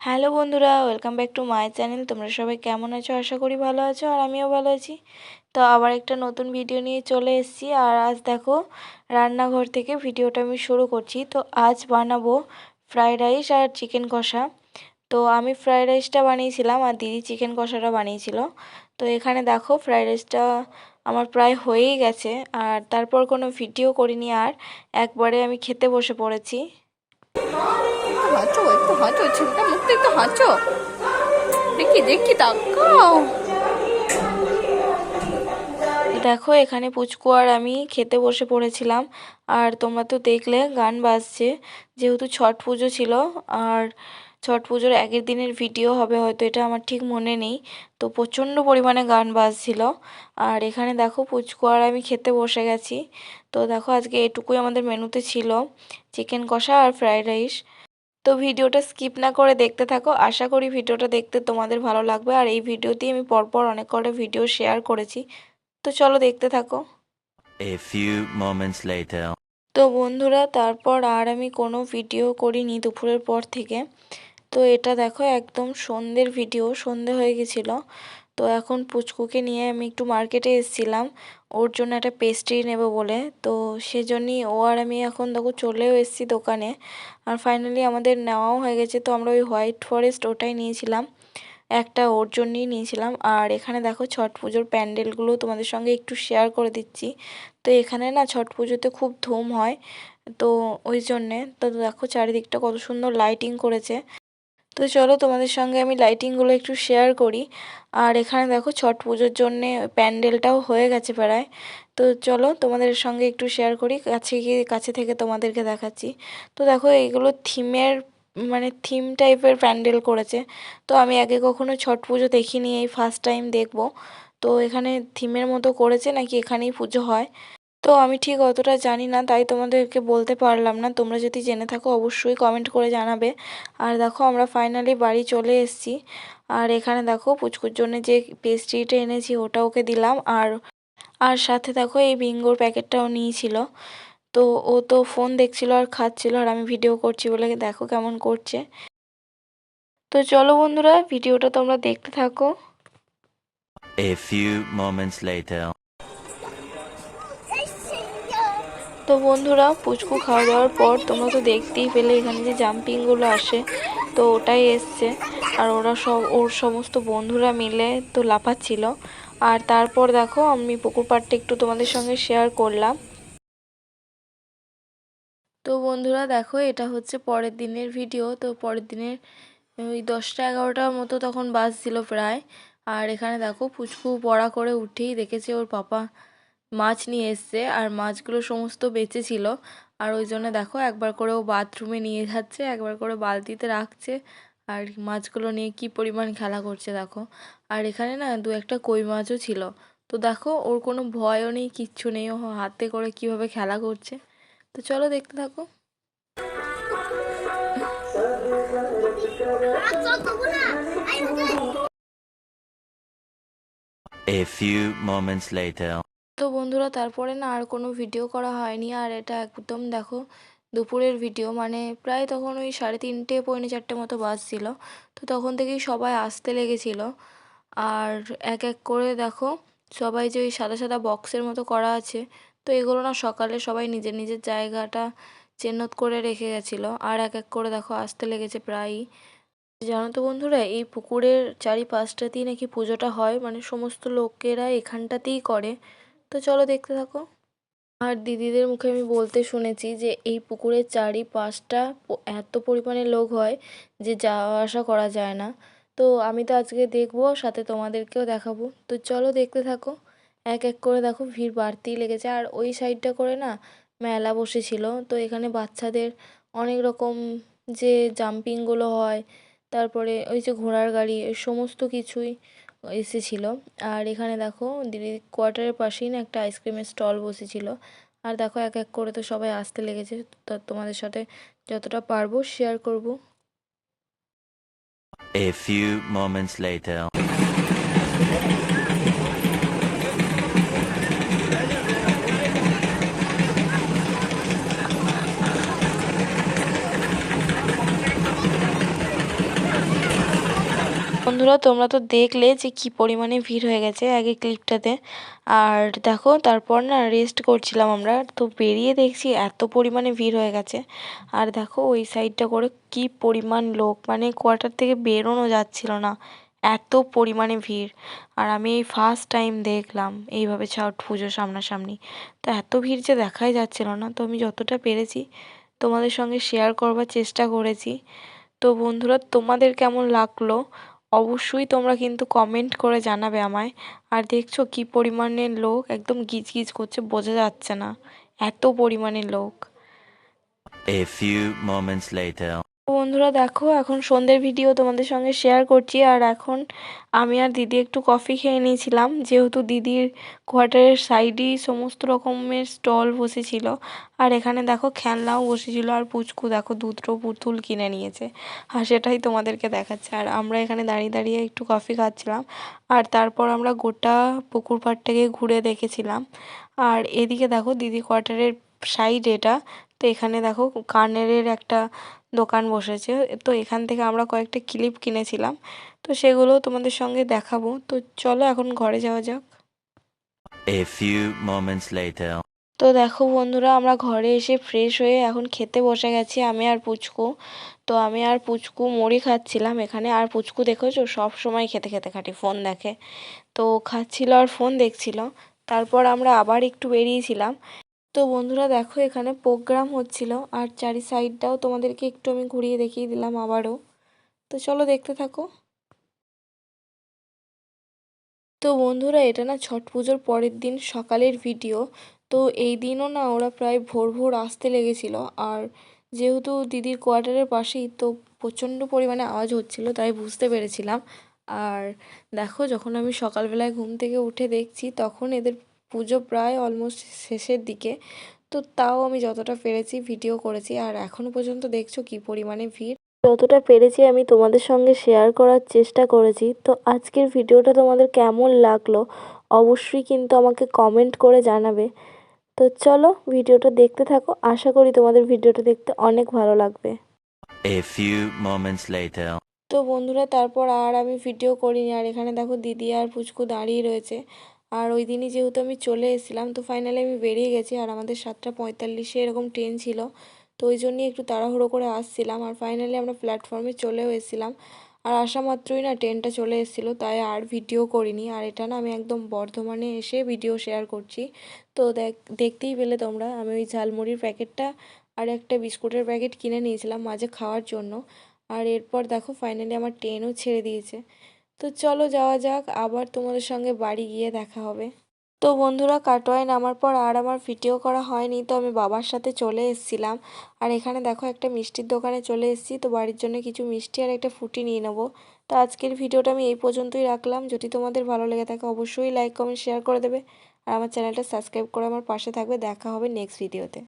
Hello বন্ধুরা, welcome back to my channel. তোমরা সবাই কেমন আছো? আশা করি ভালো আছো আর আমিও ভালো আছি। তো আবার একটা নতুন ভিডিও নিয়ে চলে এসেছি। আর আজ দেখো, রান্নাঘর থেকে ভিডিওটা আমি শুরু করছি। তো আজ বানাবো ফ্রায়েড রাইস আর চিকেন কষা। তো আমি ফ্রায়েড রাইসটা বানিয়েছিলাম আর দিদি চিকেন কষাটা বানিয়েছিল। তো এখানে দেখো ফ্রায়েড রাইসটা আমার প্রায় হয়েই গেছে। আর তারপর কোনো ভিডিও করিনি আর, একবারে আমি খেতে বসে পড়েছি। একটু হাঁচো? দেখি দেখি, তাকাও। দেখো, এখানে পুচকু আর আমি খেতে বসে পড়েছিলাম, আর তোমরা তো দেখলে, গান বাজছে। যেহেতু ছট পুজো ছিল, আর ছট পুজোর আগের দিনের ভিডিও হবে, হয়তো এটা আমার ঠিক মনে নেই, তো প্রচণ্ড পরিমাণে গান বাজছিল। আর এখানে দেখো, পুচকু আর আমি খেতে বসে গেছি। তো দেখো, আজকে এটুকুই আমাদের মেনুতে ছিল, চিকেন কষা আর ফ্রাইড রাইস। তো ভিডিওটা স্কিপ না করে দেখতে থাকো। আশা করি ভিডিওটা দেখতে তোমাদের ভালো লাগবে। আর এই ভিডিওতেই আমি পরপর অনেক কটা ভিডিও শেয়ার করেছি। তো চলো দেখতে থাকো। A few moments later. তো বন্ধুরা তারপর আর আমি কোনো ভিডিও করিনি দুপুরের পর থেকে। তো এটা দেখো একদম সন্ধ্যের ভিডিও সন্ধে হয়ে গেছিল। তো এখন পুচকুকে নিয়ে আমি একটু মার্কেটে এসেছিলাম। ওর জন্য একটা পেস্ট্রি নেব বলে। তো সেজন্যই ও আর আমি এখন দেখো চলেও এসেছি দোকানে। আর ফাইনালি আমাদের নেওয়াও হয়ে গেছে। তো আমরা ওই হোয়াইট ফরেস্ট ওটাই নিয়েছিলাম। একটা ওর জন্যই নিয়েছিলাম। আর এখানে দেখো ছট পুজোর প্যান্ডেলগুলো তোমাদের সঙ্গে একটু শেয়ার করে দিচ্ছি। তো এখানে না ছট পুজোতে খুব ধুম হয়। তো ওই জন্যে। তো দেখো চারিদিকটা কত সুন্দর লাইটিং করেছে। তো চলো তোমাদের সঙ্গে আমি লাইটিংগুলো একটু শেয়ার করি। আর এখানে দেখো ছট পুজোর জন্যে প্যান্ডেলটাও হয়ে গেছে প্রায়। তো চলো তোমাদের সঙ্গে একটু শেয়ার করি, কাছে গিয়ে কাছে থেকে তোমাদেরকে দেখাচ্ছি। তো দেখো এইগুলো থিমের মানে থিম টাইপের প্যান্ডেল করেছে। তো আমি আগে কখনো ছট পুজো দেখিনি, এই ফার্স্ট টাইম দেখব। তো এখানে থিমের মতো করেছে, নাকি এখানেই পুজো হয়? তো আমি ঠিক অতটা জানি না, তাই তোমাদেরকে বলতে পারলাম না। তোমরা যদি জেনে থাকো, অবশ্যই কমেন্ট করে জানাবে। আর দেখো, আমরা ফাইনালি বাড়ি চলে এসেছি। আর এখানে দেখো, পুচকুর জন্য যে পেস্ট্রিটা এনেছি, ওটা ওকে দিলাম। আর আর সাথে দেখো, এই বিঙ্গোর প্যাকেটটাও নিয়েছিল। তো ও তো ফোন দেখছিল আর খাচ্ছিল, আর আমি ভিডিও করছি বলে দেখো কেমন করছে। তো চলো বন্ধুরা ভিডিওটা তোমরা দেখতে থাকো। A few moments later. তো বন্ধুরা, পুচকু খাওয়া দাওয়ার পর তোমরা তো দেখতেই পেলে এখানে যে জাম্পিংগুলো আসে, তো ওটাই এসছে। আর ওরা সব, ওর সমস্ত বন্ধুরা মিলে তো লাফাচ্ছিল। আর তারপর দেখো, আমি পুকুর পাড়টা একটু তোমাদের সঙ্গে শেয়ার করলাম। তো বন্ধুরা, দেখো, এটা হচ্ছে পরের দিনের ভিডিও তো পরের দিনের, ওই দশটা এগারোটার মতো তখন বাস ছিল প্রায়। আর এখানে দেখো, পুচকু পড়া করে উঠেই দেখেছে ওর পাপা। মাছ নিয়ে এসছে আর মাছগুলো সমস্ত বেঁচে ছিল। আর ওই জন্য দেখো একবার করে ও বাথরুমে নিয়ে যাচ্ছে, একবার করে বালতিতে রাখছে। আর মাছগুলো নিয়ে কি পরিমাণ খেলা করছে দেখো। আর এখানে না দু একটা কই মাছও ছিল। তো দেখো ওর কোনো ভয়ও নেই, কিচ্ছু নেই। ও হাতে করে কীভাবে খেলা করছে। তো চলো দেখতে থাকো। A few moments later. তো বন্ধুরা, তারপরে না আর কোনো ভিডিও করা হয়নি। আর এটা একদম দেখো, দুপুরের ভিডিও মানে প্রায় তখন ওই সাড়ে তিনটে, পৌনে চারটে মতো বাজছিল। তো তখন থেকেই সবাই আসতে লেগেছিল। আর এক এক করে দেখো, সবাই যে ওই সাদা সাদা বক্সের মতো করা আছে, তো এগুলো না সকালে সবাই নিজের নিজের জায়গাটা চেনত করে রেখে গেছিল। আর এক এক করে দেখো আসতে লেগেছে প্রায়ই। জানো তো বন্ধুরা, এই পুকুরের চারিপাশটাতেই নাকি পুজোটা হয় মানে সমস্ত লোকেরা এখানটাতেই করে। তো চলো দেখতে থাকো। আর দিদিদের মুখে আমি বলতে শুনেছি যে এই পুকুরের চারিপাশটা এত পরিমাণে লোক হয় যে যাওয়া আসা করা যায় না। তো আমি তো আজকে দেখব সাথে তোমাদেরকেও দেখাবো। তো চলো দেখতে থাকো। এক এক করে দেখো, ভিড় বাড়তেই লেগেছে। আর ওই সাইডটা করে না মেলা বসেছিল। তো এখানে বাচ্চাদের অনেক রকম যে জাম্পিংগুলো হয়, তারপরে ওই যে ঘোড়ার গাড়ি সমস্ত কিছুই। এসেছিল। আর এখানে দেখো দিদির কোয়ার্টারের পাশেই না একটা আইসক্রিমের স্টল বসেছিল। আর দেখো এক এক করে তো সবাই আসতে লেগেছে। তো তোমাদের সাথে যতটা পারব শেয়ার করব। A few moments later. বন্ধুরা, তোমরা তো দেখলে যে কি পরিমাণে ভিড় হয়ে গেছে আগে ক্লিপটাতে আর দেখো, তারপর না রেস্ট করছিলাম আমরা, তো বেরিয়ে দেখছি এত পরিমাণে ভিড় হয়ে গেছে। আর দেখো, ওই সাইডটা করে কি পরিমাণ লোক মানে কোয়ার্টার থেকে বেরোনো যাচ্ছিল না, এত পরিমাণে ভিড়। আর আমি এই ফার্স্ট টাইম দেখলাম এইভাবে ছট পুজো সামনাসামনি। তো এত ভিড় যে দেখাই যাচ্ছিল না, তো আমি যতটা পেরেছি তোমাদের সঙ্গে শেয়ার করবার চেষ্টা করেছি। তো বন্ধুরা, তোমাদের কেমন লাগল? অবশ্যই তোমরা কিন্তু কমেন্ট করে জানাবে আমায়। আর দেখছ কি পরিমাণের লোক? একদম গিজ গিজ করছে, বোঝা যাচ্ছে না। এত পরিমাণের লোক। A few moments later. বন্ধুরা দেখো, এখন সন্ধ্যের ভিডিও তোমাদের সঙ্গে শেয়ার করছি। আর এখন আমি আর দিদি একটু কফি খেয়ে নিয়েছিলাম। যেহেতু দিদির কোয়ার্টারের সাইডেই সমস্ত রকমের স্টল বসেছিল। আর এখানে দেখো খেলনাও বসেছিল। আর পুচকু দেখো দুটো পুতুল কিনে নিয়েছে। আর সেটাই তোমাদেরকে দেখাচ্ছে। আর আমরা এখানে দাঁড়িয়ে দাঁড়িয়ে একটু কফি খাচ্ছিলাম। আর তারপর আমরা গোটা পুকুর পাড়টাকে ঘুরে দেখেছিলাম। আর এদিকে দেখো দিদি কোয়ার্টারের সাইড এটা। তো এখানে দেখো কানের একটা দোকান বসেছে। তো এখান থেকে আমরা কয়েকটা ক্লিপ কিনেছিলাম। তো সেগুলোও তোমাদের সঙ্গে দেখাবো। তো চলো এখন ঘরে যাওয়া যাক। A few moments later. তো দেখো বন্ধুরা আমরা ঘরে এসে ফ্রেশ হয়ে এখন খেতে বসে গেছি আমি আর পুচকু। তো আমি আর পুচকু মুড়ি খাচ্ছিলাম এখানে। আর পুচকু দেখেছ সব সময় খেতে খেতে খাটি ফোন দেখে। তো খাচ্ছিল আর ফোন দেখছিল। তারপর আমরা আবার একটু বেরিয়েছিলাম। তো বন্ধুরা দেখো, এখানে প্রোগ্রাম হচ্ছিল, আর চারি সাইডটাও তোমাদেরকে একটু আমি ঘুরিয়ে দেখিয়ে দিলাম আবারও। তো চলো দেখতে থাকো। তো বন্ধুরা, এটা না ছট পুজোর পরের দিন সকালের ভিডিও। তো এই দিনও না ওরা প্রায় ভোর ভোর আসতে লেগেছিল, আর যেহেতু দিদির কোয়ার্টারের পাশেই, তো প্রচণ্ড পরিমাণে আওয়াজ হচ্ছিল, তাই বুঝতে পেরেছিলাম। আর দেখো, যখন আমি সকালবেলায় ঘুম থেকে উঠে দেখছি, তখন এদের পুজো প্রায় অলমোস্ট শেষের দিকে। তো তাও আমি যতটা পেরেছি ভিডিও করেছি। আর এখনও পর্যন্ত দেখছ কি পরিমাণে ভিড়। যতটা পেরেছি আমি তোমাদের সঙ্গে শেয়ার করার চেষ্টা করেছি। তো আজকের ভিডিওটা তোমাদের কেমন লাগল অবশ্যই কিন্তু আমাকে কমেন্ট করে জানাবে। তো চলো ভিডিওটা দেখতে থাকো। আশা করি তোমাদের ভিডিওটা দেখতে অনেক ভালো লাগবে। A few moments later. তো বন্ধুরা তারপর আর আমি ভিডিও করিনি। আর এখানে দেখো দিদি আর পুচকু দাঁড়িয়ে রয়েছে। আর ওই দিনই যেহেতু আমি চলে এসেছিলাম, তো ফাইনালি আমি বেরিয়ে গেছি আর আমাদের সাতটা পঁয়তাল্লিশে এরকম ট্রেন ছিল। তো ওই জন্যই একটু তাড়াহুড়ো করে আসছিলাম আর ফাইনালি আমরা প্ল্যাটফর্মে চলেও এসেছিলাম। আর আসা মাত্রই না ট্রেনটা চলে এসেছিল, তাই আর ভিডিও করিনি। আর এটা না আমি একদম বর্ধমানে এসে ভিডিও শেয়ার করছি। তো দেখ, দেখতেই পেলে তোমরা, আমি ওই ঝালমুড়ির প্যাকেটটা আর একটা বিস্কুটের প্যাকেট কিনে নিয়েছিলাম মাঝে খাওয়ার জন্য। আর এরপর দেখো ফাইনালি আমার ট্রেনও ছেড়ে দিয়েছে। তো চলো যাওয়া যাক, আবার তোমাদের সঙ্গে বাড়ি গিয়ে দেখা হবে। তো বন্ধুরা, কাটোয়ায় নামার পর আর আমার ভিডিও করা হয়নি, তো আমি বাবার সাথে চলে এসেছিলাম। আর এখানে দেখো একটা মিষ্টির দোকানে চলে এসেছি, তো বাড়ির জন্য কিছু মিষ্টি আর একটা ফুটি নিয়ে নেব। তো আজকের ভিডিওটা আমি এই পর্যন্তই রাখলাম, যদি তোমাদের ভালো লেগে থাকে অবশ্যই লাইক, কমেন্ট, শেয়ার করে দেবে। আর আমার চ্যানেলটা সাবস্ক্রাইব করে আমার পাশে থাকবে, দেখা হবে নেক্সট ভিডিওতে